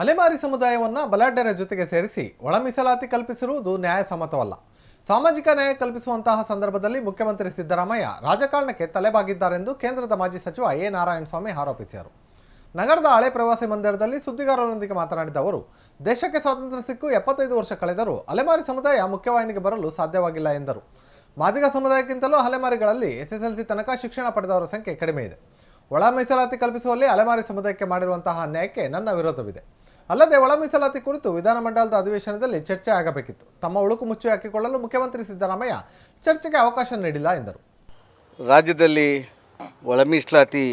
ಅಲೆಮಾರಿ ಸಮುದಾಯವನ್ನು ಬಲಾಢ್ಯರ ಜೊತೆಗೆ ಸೇರಿಸಿ ಒಳ ಮೀಸಲಾತಿ ಕಲ್ಪಿಸಿರುವುದು ನ್ಯಾಯಸಮ್ಮತವಲ್ಲ. ಸಾಮಾಜಿಕ ನ್ಯಾಯ ಕಲ್ಪಿಸುವಂತಹ ಸಂದರ್ಭದಲ್ಲಿ ಮುಖ್ಯಮಂತ್ರಿ ಸಿದ್ದರಾಮಯ್ಯ ರಾಜಕಾರಣಕ್ಕೆ ತಲೆಬಾಗಿದ್ದಾರೆಂದು ಕೇಂದ್ರದ ಮಾಜಿ ಸಚಿವ ಎ. ನಾರಾಯಣಸ್ವಾಮಿ ಆರೋಪಿಸಿದರು. ನಗರದ ಹಳೆ ಪ್ರವಾಸಿ ಮಂದಿರದಲ್ಲಿ ಸುದ್ದಿಗಾರರೊಂದಿಗೆ ಮಾತನಾಡಿದ ಅವರು, ದೇಶಕ್ಕೆ ಸ್ವಾತಂತ್ರ್ಯ ಸಿಕ್ಕು ಎಪ್ಪತ್ತೈದು ವರ್ಷ ಕಳೆದರೂ ಅಲೆಮಾರಿ ಸಮುದಾಯ ಮುಖ್ಯವಾಹಿನಿಗೆ ಬರಲು ಸಾಧ್ಯವಾಗಿಲ್ಲ ಎಂದರು. ಮಾದಿಗ ಸಮುದಾಯಕ್ಕಿಂತಲೂ ಅಲೆಮಾರಿಗಳಲ್ಲಿ ಎಸ್ಎಸ್ಎಲ್ಸಿ ತನಕ ಶಿಕ್ಷಣ ಪಡೆದವರ ಸಂಖ್ಯೆ ಕಡಿಮೆ ಇದೆ. ಒಳ ಮೀಸಲಾತಿ ಕಲ್ಪಿಸುವಲ್ಲಿ ಅಲೆಮಾರಿ ಸಮುದಾಯಕ್ಕೆ ಮಾಡಿರುವಂತಹ ಅನ್ಯಾಯಕ್ಕೆ ನನ್ನ ವಿರೋಧವಿದೆ. ಅಲ್ಲದೆ ಒಳ ಮೀಸಲಾತಿ ಕುರಿತು ವಿಧಾನಮಂಡಲದ ಅಧಿವೇಶನದಲ್ಲಿ ಚರ್ಚೆ ಆಗಬೇಕಿತ್ತು. ತಮ್ಮ ಉಳುಕು ಮುಚ್ಚಿ ಹಾಕಿಕೊಳ್ಳಲು ಮುಖ್ಯಮಂತ್ರಿ ಸಿದ್ದರಾಮಯ್ಯ ಚರ್ಚೆಗೆ ಅವಕಾಶ ನೀಡಿಲ್ಲ ಎಂದರು. ರಾಜ್ಯದಲ್ಲಿ ಒಳ ಮೀಸಲಾತಿ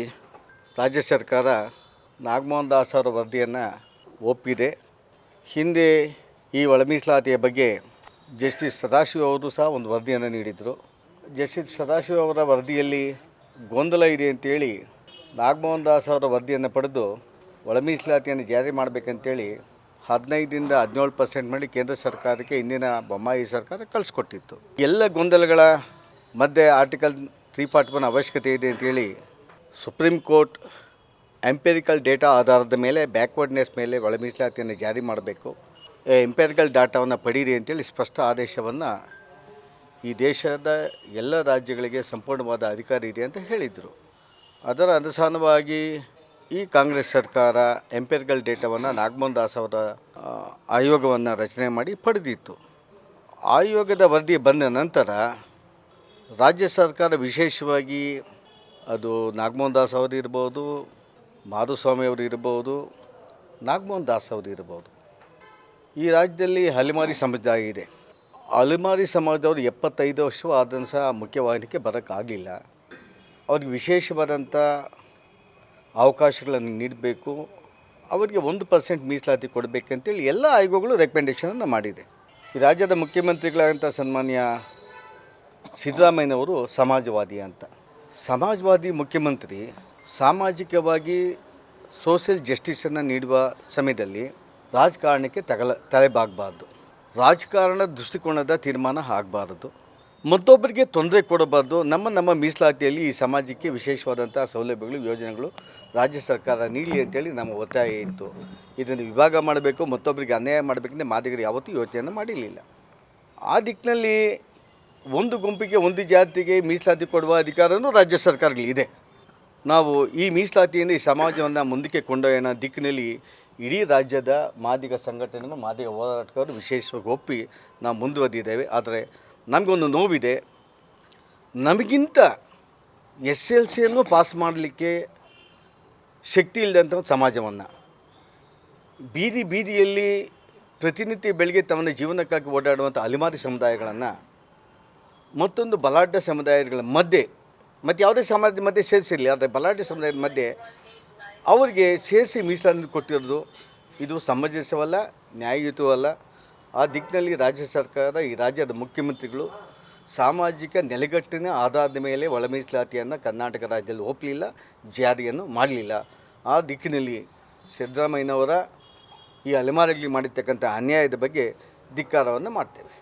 ರಾಜ್ಯ ಸರ್ಕಾರ ನಾಗಮೋಹನ್ ದಾಸ್ ಅವರ ವರದಿಯನ್ನು ಒಪ್ಪಿದೆ. ಹಿಂದೆ ಈ ಒಳ ಮೀಸಲಾತಿಯ ಬಗ್ಗೆ ಜಸ್ಟಿಸ್ ಸದಾಶಿವ ಅವರು ಸಹ ಒಂದು ವರದಿಯನ್ನು ನೀಡಿದರು. ಜಸ್ಟಿಸ್ ಸದಾಶಿವ ಅವರ ವರದಿಯಲ್ಲಿ ಗೊಂದಲ ಇದೆ ಅಂತೇಳಿ ನಾಗಮೋಹನ್ ದಾಸ್ ಅವರ ವರದಿಯನ್ನು ಪಡೆದು ಒಳ ಮೀಸಲಾತಿಯನ್ನು ಜಾರಿ ಮಾಡಬೇಕಂತೇಳಿ ಹದಿನೈದರಿಂದ ಹದಿನೇಳು ಪರ್ಸೆಂಟ್ ಮಾಡಿ ಕೇಂದ್ರ ಸರ್ಕಾರಕ್ಕೆ ಇಂದಿನ ಬೊಮ್ಮಾಯಿ ಸರ್ಕಾರ ಕಳಿಸ್ಕೊಟ್ಟಿತ್ತು. ಎಲ್ಲ ಗೊಂದಲಗಳ ಮಧ್ಯೆ ಆರ್ಟಿಕಲ್ ತ್ರೀ ಫಾರ್ಟಿ ಒನ್ ಅವಶ್ಯಕತೆ ಇದೆ ಅಂತೇಳಿ ಸುಪ್ರೀಂ ಕೋರ್ಟ್ ಎಂಪೆರಿಕಲ್ ಡೇಟಾ ಆಧಾರದ ಮೇಲೆ ಬ್ಯಾಕ್ವರ್ಡ್ನೆಸ್ ಮೇಲೆ ಒಳ ಮೀಸಲಾತಿಯನ್ನು ಜಾರಿ ಮಾಡಬೇಕು. ಎಂಪೆರಿಕಲ್ ಡಾಟಾವನ್ನು ಪಡೀರಿ ಅಂತೇಳಿ ಸ್ಪಷ್ಟ ಆದೇಶವನ್ನು ಈ ದೇಶದ ಎಲ್ಲ ರಾಜ್ಯಗಳಿಗೆ ಸಂಪೂರ್ಣವಾದ ಅಧಿಕಾರ ಇದೆ ಅಂತ ಹೇಳಿದರು. ಅದರ ಅನುಸಾರವಾಗಿ ಈ ಕಾಂಗ್ರೆಸ್ ಸರ್ಕಾರ ಎಂಪೆರಿಕಲ್ ಡೇಟಾವನ್ನು ನಾಗಮೋಹನ್ ದಾಸ್ ಅವರ ಆಯೋಗವನ್ನು ರಚನೆ ಮಾಡಿ ಪಡೆದಿತ್ತು. ಆಯೋಗದ ವರದಿ ಬಂದ ನಂತರ ರಾಜ್ಯ ಸರ್ಕಾರ ವಿಶೇಷವಾಗಿ ಅದು ನಾಗಮೋಹನ್ ದಾಸ್ ಅವರು ಇರ್ಬೋದು, ಮಾಧುಸ್ವಾಮಿ ಅವರು ಇರ್ಬೋದು ನಾಗಮೋಹನ್ ದಾಸ್ ಅವರು ಇರ್ಬೋದು. ಈ ರಾಜ್ಯದಲ್ಲಿ ಅಲೆಮಾರಿ ಸಮುದಾಯ ಇದೆ. ಅಲೆಮಾರಿ ಸಮಾಜದವರು ಎಪ್ಪತ್ತೈದು ವರ್ಷವೂ ಆದರೂ ಸಹ ಮುಖ್ಯವಾಹಿನಿಗೆ ಬರೋಕ್ಕಾಗಲಿಲ್ಲ. ಅವ್ರಿಗೆ ವಿಶೇಷವಾದಂಥ ಅವಕಾಶಗಳನ್ನು ನೀಡಬೇಕು, ಅವರಿಗೆ ಒಂದು ಪರ್ಸೆಂಟ್ ಮೀಸಲಾತಿ ಕೊಡಬೇಕಂತೇಳಿ ಎಲ್ಲ ಆಯೋಗಗಳು ರೆಕಮೆಂಡೇಷನನ್ನು ಮಾಡಿದೆ. ಈ ರಾಜ್ಯದ ಮುಖ್ಯಮಂತ್ರಿಗಳಾದಂಥ ಸನ್ಮಾನ್ಯ ಸಿದ್ದರಾಮಯ್ಯನವರು ಸಮಾಜವಾದಿ ಅಂತ. ಸಮಾಜವಾದಿ ಮುಖ್ಯಮಂತ್ರಿ ಸಾಮಾಜಿಕವಾಗಿ ಸೋಷಿಯಲ್ ಜಸ್ಟಿಸನ್ನು ನೀಡುವ ಸಮಯದಲ್ಲಿ ರಾಜಕಾರಣಕ್ಕೆ ತಗಲ, ತಲೆಬಾಗಬಾರ್ದು. ರಾಜಕಾರಣ ದೃಷ್ಟಿಕೋನದ ತೀರ್ಮಾನ ಆಗಬಾರದು. ಮತ್ತೊಬ್ಬರಿಗೆ ತೊಂದರೆ ಕೊಡಬಾರ್ದು. ನಮ್ಮ ನಮ್ಮ ಮೀಸಲಾತಿಯಲ್ಲಿ ಈ ಸಮಾಜಕ್ಕೆ ವಿಶೇಷವಾದಂಥ ಸೌಲಭ್ಯಗಳು, ಯೋಜನೆಗಳು ರಾಜ್ಯ ಸರ್ಕಾರ ನೀಡಲಿ ಅಂತೇಳಿ ನಮ್ಮ ಒತ್ತಾಯ ಇತ್ತು. ಇದನ್ನು ವಿಭಾಗ ಮಾಡಬೇಕು, ಮತ್ತೊಬ್ಬರಿಗೆ ಅನ್ಯಾಯ ಮಾಡಬೇಕಂದ್ರೆ ಮಾದಿಗರು ಯಾವತ್ತೂ ಯೋಚನೆಯನ್ನು ಮಾಡಿರಲಿಲ್ಲ. ಆ ದಿಕ್ಕಿನಲ್ಲಿ ಒಂದು ಗುಂಪಿಗೆ, ಒಂದು ಜಾತಿಗೆ ಮೀಸಲಾತಿ ಕೊಡುವ ಅಧಿಕಾರವೂ ರಾಜ್ಯ ಸರ್ಕಾರಗಳಿದೆ ನಾವು ಈ ಮೀಸಲಾತಿಯಿಂದ ಈ ಸಮಾಜವನ್ನು ಮುಂದಕ್ಕೆ ಕೊಂಡೊಯ್ಯೋಣ ದಿಕ್ಕಿನಲ್ಲಿ ಇಡೀ ರಾಜ್ಯದ ಮಾದಿಗ ಸಂಘಟನೆಯನ್ನು, ಮಾದಿಗ ಹೋರಾಟಗಾರರು ವಿಶೇಷವಾಗಿ ಒಪ್ಪಿ ನಾವು ಮುಂದುವರೆದಿದ್ದೇವೆ. ಆದರೆ ನಮಗೊಂದು ನೋವಿದೆ. ನಮಗಿಂತ ಎಸ್ ಎಲ್ ಸಿಯನ್ನು ಪಾಸ್ ಮಾಡಲಿಕ್ಕೆ ಶಕ್ತಿ ಇಲ್ಲದಂಥ ಒಂದು ಸಮಾಜವನ್ನು. ಬೀದಿ ಬೀದಿಯಲ್ಲಿ ಪ್ರತಿನಿತ್ಯ ಬೆಳಗ್ಗೆ ತಮ್ಮ ಜೀವನಕ್ಕಾಗಿ ಓಡಾಡುವಂಥ ಅಲೆಮಾರಿ ಸಮುದಾಯಗಳನ್ನು, ಮತ್ತೊಂದು ಬಲಾಢ್ಯ ಸಮುದಾಯಗಳ ಮಧ್ಯೆ, ಮತ್ತು ಯಾವುದೇ ಸಮಾಜದ ಮಧ್ಯೆ ಸೇರಿಸಿರಲಿ, ಆದರೆ ಬಲಾಢ್ಯ ಸಮುದಾಯದ ಮಧ್ಯೆ ಅವರಿಗೆ ಸೇರಿಸಿ ಮೀಸಲಾತಿ ಕೊಟ್ಟಿರೋದು ಇದು ಸಮಂಜಸವಲ್ಲ ನ್ಯಾಯಯುತವಲ್ಲ ಆ ದಿಕ್ಕಿನಲ್ಲಿ ರಾಜ್ಯ ಸರ್ಕಾರ ಈ ರಾಜ್ಯದ ಮುಖ್ಯಮಂತ್ರಿಗಳು ಸಾಮಾಜಿಕ ನೆಲೆಗಟ್ಟಿನ ಆಧಾರದ ಮೇಲೆ ಒಳ ಮೀಸಲಾತಿಯನ್ನು ಕರ್ನಾಟಕ ರಾಜ್ಯದಲ್ಲಿ ಒಪ್ಪಲಿಲ್ಲ ಜಾರಿಯನ್ನು ಮಾಡಲಿಲ್ಲ. ಆ ದಿಕ್ಕಿನಲ್ಲಿ ಸಿದ್ದರಾಮಯ್ಯನವರ ಈ ಅಲೆಮಾರಿಗಳಿಗೆ ಮಾಡಿರ್ತಕ್ಕಂಥ ಅನ್ಯಾಯದ ಬಗ್ಗೆ ಧಿಕ್ಕಾರವನ್ನು ಮಾಡ್ತೇವೆ.